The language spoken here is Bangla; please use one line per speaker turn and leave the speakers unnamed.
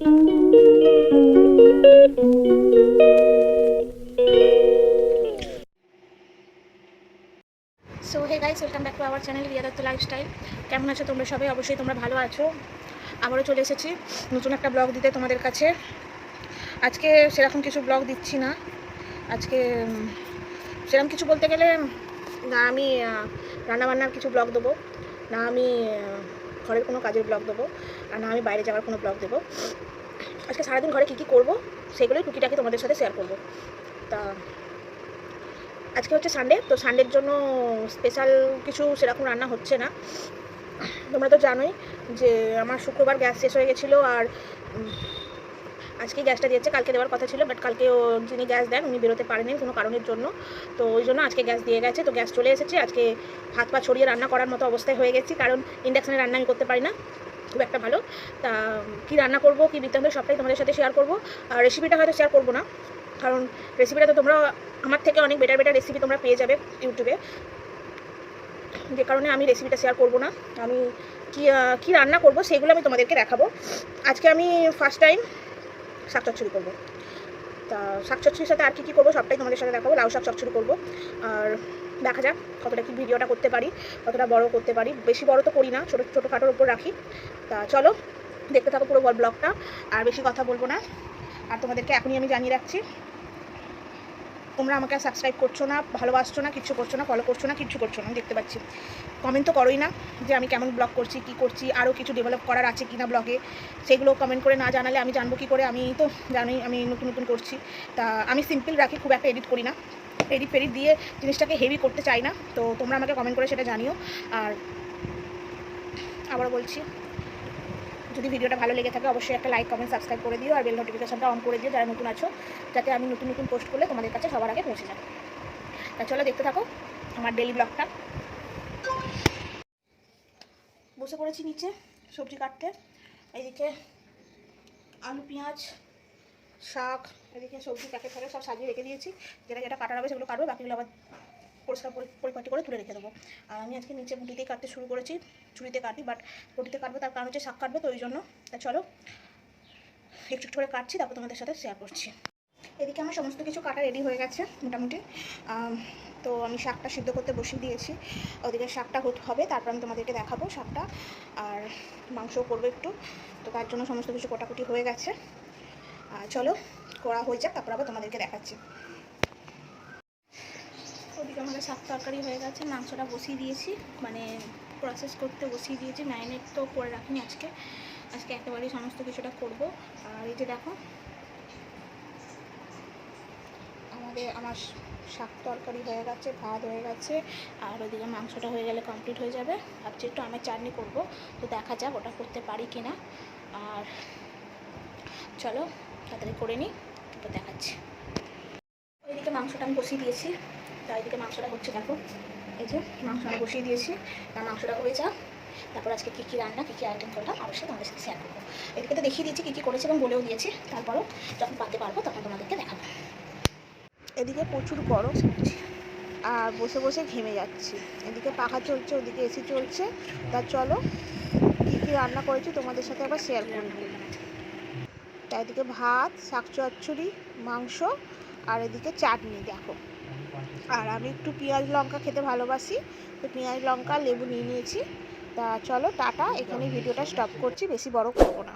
So hey guys welcome back to our channel Riya Dutta lifestyle কেমন আছো তোমরা সবাই? অবশ্যই তোমরা ভালো আছো। আবারও চলে এসেছি নতুন একটা ব্লগ দিতে তোমাদের কাছে। আজকে সেরকম কিছু ব্লগ দিচ্ছি না। আজকে সেরকম কিছু বলতে গেলে, না, আমি রান্নাবান্নার কিছু ব্লগ দেবো। না, আমি ঘরের কোনো কাজের ব্লগ দেবো। আর না, আমি বাইরে যাওয়ার কোনো ব্লগ দেবো। আজকে সারাদিন ঘরে কী কী করব, সেগুলোই টুকিটাকি তোমাদের সাথে শেয়ার করব। তা, আজকে হচ্ছে সানডে তো সানডের জন্য স্পেশাল কিছু সেরকম রান্না হচ্ছে না। তোমরা তো জানোই যে আমার শুক্রবার গ্যাস শেষ হয়ে গেছিল আর আজকে গ্যাসটা দিয়েছে, কালকে দেওয়ার কথা ছিল বাট কালকে যিনি গ্যাস দেন, উনি বেরোতে পারেনি কোনো কারণের জন্য। তো ওই জন্য আজকে গ্যাস দিয়ে গেছে, তো গ্যাস চলে এসেছে। আজকে হাত পা ছড়িয়ে রান্না করার মতো অবস্থায় হয়ে গেছি, কারণ ইন্ডাকশানে রান্না আমি করতে পারি না, খুব একটা ভালো। তা কী রান্না করব, কী বৃত্তান্ত, সবটাই তোমাদের সাথে শেয়ার করব। আর রেসিপিটা হয়তো শেয়ার করব না, কারণ রেসিপিটা তো তোমরা, আমার থেকে অনেক বেটার বেটার রেসিপি তোমরা পেয়ে যাবে ইউটিউবে। যে কারণে আমি রেসিপিটা শেয়ার করব না, আমি কী কী রান্না করব, সেগুলো আমি তোমাদেরকে দেখাবো। আজকে আমি ফার্স্ট টাইম শাক চচ্চড়ি করব। তা শাক চচ্চড়ির সাথে আর কী কী করব সবটাই তোমাদের সাথে দেখাবো, লাউ শাক চচ্চড়ি করব। আর দেখা যাক কতটা কি ভিডিওটা করতে পারি, কতটা বড় করতে পারি। বেশি বড় তো করি না, ছোটো ছোটো খাটোর ওপর রাখি। তা চলো, দেখতে থাকো পুরো ব্লগটা আর বেশি কথা বলব না। আর তোমাদেরকে এখনই আমি জানিয়ে রাখছি তোমরা আমাকে সাবস্ক্রাইব করছ না, ভালোবাসছো না কিচ্ছু করছ না ফলো করছ না কিচ্ছু করছ না দেখতে পাচ্ছি। কমেন্ট তো করোই না যে আমি কেমন ব্লগ করছি, কি করছি আরও কিছু ডেভেলপ করার আছে কি না ব্লগে সেগুলো কমেন্ট করে না জানালে আমি জানব কি করে, আমি তো জানোই আমি নতুন নতুন করছি। তা আমি সিম্পল রাখি, খুব একটা এডিট করি না। এডিট ফেডিট দিয়ে জিনিসটাকে হেভি করতে চাই না, তো তোমরা আমাকে কমেন্ট করে সেটা জানিও। আর আবারও বলছি যদি ভিডিওটা ভালো লেগে থাকে, অবশ্যই একটা লাইক কমেন্ট সাবস্ক্রাইব করে দিও, আর বেল নোটিফিকেশনটা অন করে দিও যারা নতুন আছো, যাতে আমি নতুন নতুন পোস্ট করলে তোমাদের কাছে সবার আগে পৌঁছে যাবে তা চলো দেখতে থাকো আমার ডেলি ব্লগটা বসে পড়েছি নিচে সবজি কাটতে। এইদিকে আলু, পেঁয়াজ, শাক, এদিকে সবজি প্যাকেট ফ্যাকেট সব সাজিয়ে রেখে দিয়েছি। যেটা যেটা কাটার হবে সেগুলো কাটবো, বাকিগুলো আবার পরিষ্কার পরি- পরিপাটি করে তুলে রেখে দেবো। আর আমি আজকে নিচে মুটিতেই কাটতে শুরু করেছি ছুরিতে কাটি বাট রুটিতে কাটবো তার কারণ হচ্ছে শাক কাটবো তো ওই জন্য। তা চলো, একটু একটু করে কাটছি, তারপর তোমাদের সাথে শেয়ার করছি। এদিকে আমার সমস্ত কিছু কাটা রেডি হয়ে গেছে মোটামুটি। তো আমি শাকটা সিদ্ধ করতে বসিয়ে দিয়েছি। ওদিকে শাকটা হবে, তারপর আমি তোমাদেরকে দেখাবো শাকটা। আর মাংসও করব একটু, তো তার জন্য সমস্ত কিছু কোটাকুটি হয়ে গেছে। আর চলো করা হয়ে যাক, তারপর আবার তোমাদেরকে দেখাচ্ছি। ওদিকে আমাদের শাক তরকারি হয়ে গেছে, মাংসটা বসিয়ে দিয়েছি। মানে প্রসেস করতে বসিয়ে দিয়েছি ম্যারিনেট তো করে রাখিনি আজকে। আজকে একেবারেই সমস্ত কিছুটা করব। আর এই যে দেখো, আমাদের আমার শাক তরকারি হয়ে গেছে, ভাত হয়ে গেছে, আর ওইদিকে মাংসটা হয়ে গেলে কমপ্লিট হয়ে যাবে। ভাবছি একটু আমের চাটনি করব, তো দেখা যাক ওটা করতে পারি কি না আর চলো, তাড়াতাড়ি করে নিই, তারপর দেখাচ্ছি। ওইদিকে মাংসটা আমি বসিয়ে দিয়েছি। এইদিকে মাংসটা হচ্ছে দেখো। এই যে মাংস আমি বসিয়ে দিয়েছি তা মাংসটা হয়ে যাক। তারপর আজকে কী কী রান্না, কী কী আইটেম করলাম অবশ্যই তোমাদের সাথে শেয়ার করব। এদিকে তো দেখিয়ে দিয়েছি কী কী করেছি এবং বলেও দিয়েছি। তারপরও যখন পাতে পারব তখন তোমাদেরকে দেখাবো। এদিকে প্রচুর গরম আর বসে বসে ঘেমে যাচ্ছি। এদিকে পাখা চলছে, ওদিকে এসি চলছে। তা চলো, কী কী রান্না করেছি তোমাদের সাথে আবার শেয়ার করব তা এদিকে ভাত, শাক চচ্চড়ি, মাংস, আর এদিকে চাটনি, দেখো। আর আমি একটু পেঁয়াজ লঙ্কা খেতে ভালোবাসি, তো পেঁয়াজ লঙ্কা লেবু নিয়ে নিয়েছি। তা চলো, টাটা। এখানে ভিডিওটা স্টপ করছি, বেশি বড় করব না।